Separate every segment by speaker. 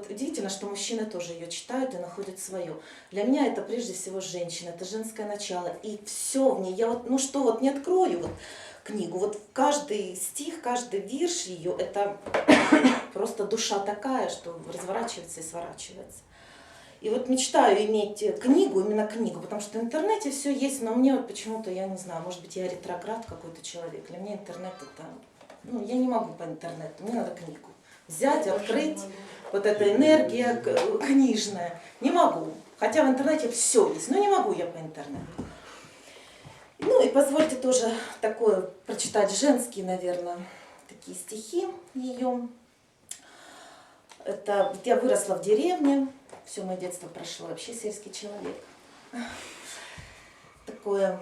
Speaker 1: вот удивительно, что мужчины тоже ее читают и находят свое. Для меня это прежде всего женщина, это женское начало. И все в ней. Я вот, ну что, вот не открою вот книгу. Вот каждый стих, каждый вирш ее, это просто душа такая, что разворачивается и сворачивается. И вот мечтаю иметь э, книгу, именно книгу, потому что в интернете все есть, но мне вот почему-то, я не знаю, может быть, я ретроград какой-то человек. Для меня интернет это, ну, я не могу по интернету, мне надо книгу. Взять, открыть, вот эта энергия книжная. Не могу. Хотя в интернете все есть, но не могу я по интернету. Ну и позвольте тоже такое прочитать женские, наверное, такие стихи ее. Это я выросла в деревне, все мое детство прошло, вообще сельский человек. Такое.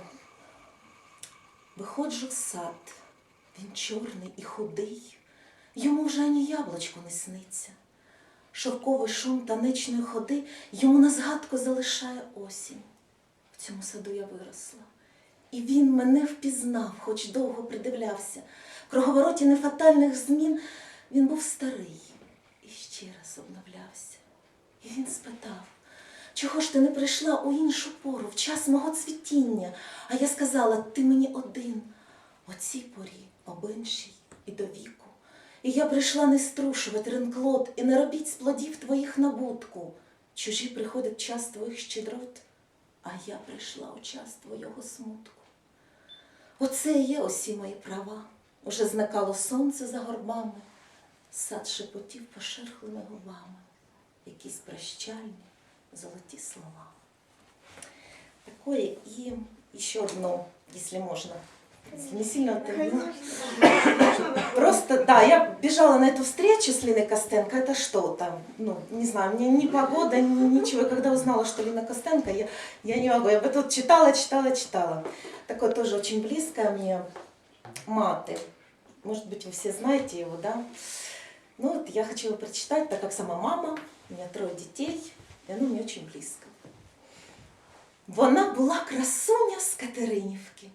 Speaker 1: Виходжу в сад, він чорний і худий, йому вже ані яблучко не сниться. Шовковий шум танечної ходи йому на згадку залишає осінь. В цьому саду я виросла. І він мене впізнав, хоч довго придивлявся. В круговороті нефатальних змін він був старий і ще раз обновлявся. І він спитав, чого ж ти не прийшла у іншу пору, в час мого цвітіння? А я сказала, ти мені один, о цій порі, об іншій і до віку. І я прийшла не струшувати ренклот і не робіть з плодів твоїх набутку. Чужі приходить час твоїх щедрот, а я прийшла у час твого смутку. Оце і є усі мої права. Уже зникало сонце за горбами, сад шепотів пошерхлими губами, якісь прощальні золоті слова. Такое и еще одно, если можно. Не сильно утомила. Просто, да, я бежала на эту встречу с Линой Костенко, это что там, ну, не знаю, мне ни погода, ни ничего. И когда узнала, что Лина Костенко, я, я не могу, я бы тут читала, читала, читала. Такое тоже очень близкое мне, Маты. Может быть, вы все знаете его, да? Ну вот я хочу его прочитать, так как сама мама, у меня трое детей, и оно мне очень близко. Вона була красуня з Катеринівки.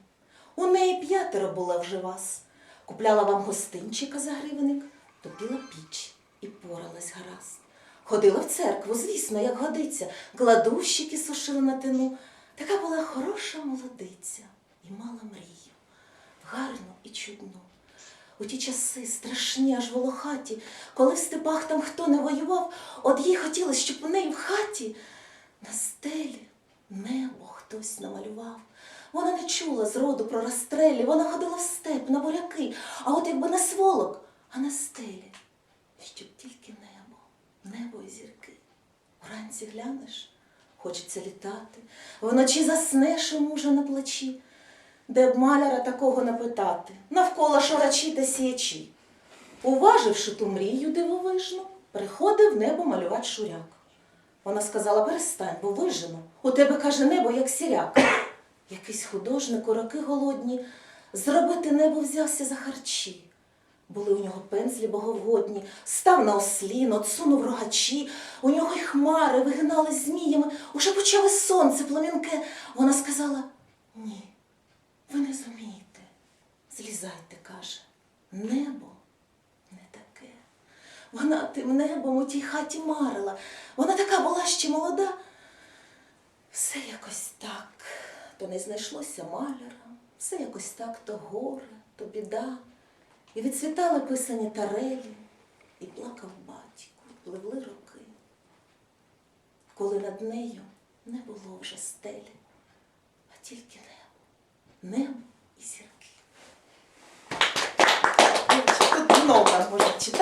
Speaker 1: У неї п'ятеро було вже вас. Купляла вам гостинчика за гривенник, топіла піч і поралась гаразд. Ходила в церкву, звісно, як годиться, кладущики сушила на тину. Така була хороша молодиця і мала мрію, гарну і чудну. У ті часи страшні, аж волохаті, коли в степах там хто не воював, от їй хотілося, щоб у неї в хаті на стелі небо хтось намалював. Вона не чула зроду про розстрелі, вона ходила в степ на буряки, а от якби не сволок, а на стелі, щоб тільки небо, небо і зірки. Уранці глянеш, хочеться літати, вночі заснеш у мужа на плечі, де б маляра такого напитати, навколо шарачі та сіячі. Уваживши ту мрію дивовижну, приходив небо малювати шуряк. Вона сказала, перестань, бо вижену. У тебе, каже, небо, як сіряк. Якийсь художник у роки голодні зробити небо взявся за харчі. Були у нього пензлі боговодні, став на ослін, отсунув рогачі, у нього й хмари вигинались зміями, уже почали сонце пломінке. Вона сказала: ні, ви не зумієте. Злізайте, каже, небо. Вона тим небом у тій хаті марила. Вона така була ще молода. Все якось так. То не знайшлося маляра, все якось так то горе, то біда. І відцвітали писані тарелі, і плакав батько, пливли роки, коли над нею не було вже стелі, а тільки небо, небо і сірки. Тут много можна читати.